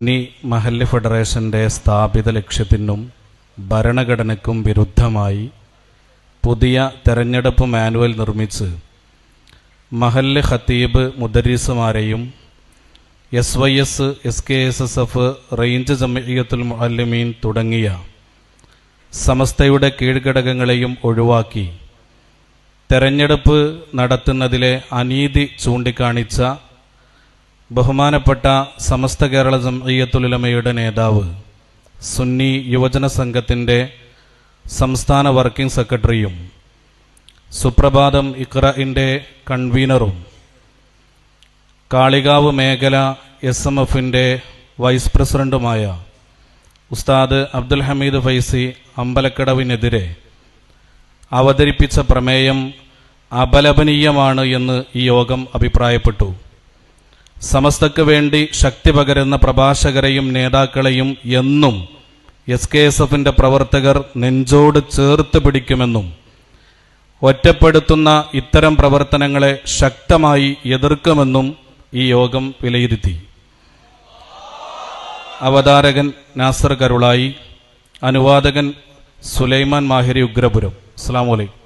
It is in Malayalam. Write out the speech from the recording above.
സുന്നി മഹല്ല് ഫെഡറേഷന്റെ സ്ഥാപിത ലക്ഷ്യത്തിനും ഭരണഘടനയ്ക്കും വിരുദ്ധമായി പുതിയ തെരഞ്ഞെടുപ്പ് മാനുവൽ നിർമ്മിച്ച് മഹല്ല് ഖത്തീബ് മുദരീസുമാരെയും S Y S S K S S F range Jamiathul Muallimeen തുടങ്ങിയ സമസ്തയുടെ കീഴ്ഘടകങ്ങളെയും ഒഴിവാക്കി തെരഞ്ഞെടുപ്പ് നടത്തുന്നതിലെ അനീതി ചൂണ്ടിക്കാണിച്ച ബഹുമാനപ്പെട്ട സമസ്ത കേരള ജംഇയ്യത്തുലമയുടെ നേതാവ് സുന്നി യുവജന സംഘത്തിന്റെ സംസ്ഥാന വർക്കിംഗ് സെക്രട്ടറിയും സുപ്രഭാതം ഇക്രഇന്റെ കൺവീനറും കാളികാവ് മേഖല എസ് എം എഫിന്റെ വൈസ് പ്രസിഡന്റുമായ ഉസ്താദ് അബ്ദുൽ ഹമീദ് ഫൈസി അമ്പലക്കടവിനെതിരെ അവതരിപ്പിച്ച പ്രമേയം അപലപനീയമാണ് എന്ന് ഈ യോഗം അഭിപ്രായപ്പെട്ടു. സമസ്തക്ക് വേണ്ടി ശക്തി പകരുന്ന പ്രഭാഷകരെയും നേതാക്കളെയും എന്നും എസ് കെ എസ് എഫിന്റെ പ്രവർത്തകർ നെഞ്ചോട് ചേർത്ത് പിടിക്കുമെന്നും ഒറ്റപ്പെടുത്തുന്ന ഇത്തരം പ്രവർത്തനങ്ങളെ ശക്തമായി എതിർക്കുമെന്നും ഈ യോഗം വിലയിരുത്തി. അവതാരകൻ നാസർ കരുളായി അനുവാദകൻ സുലൈമാൻ മാഹിരി ഉഗ്രപുരം. അസ്സാം വലൈക്കും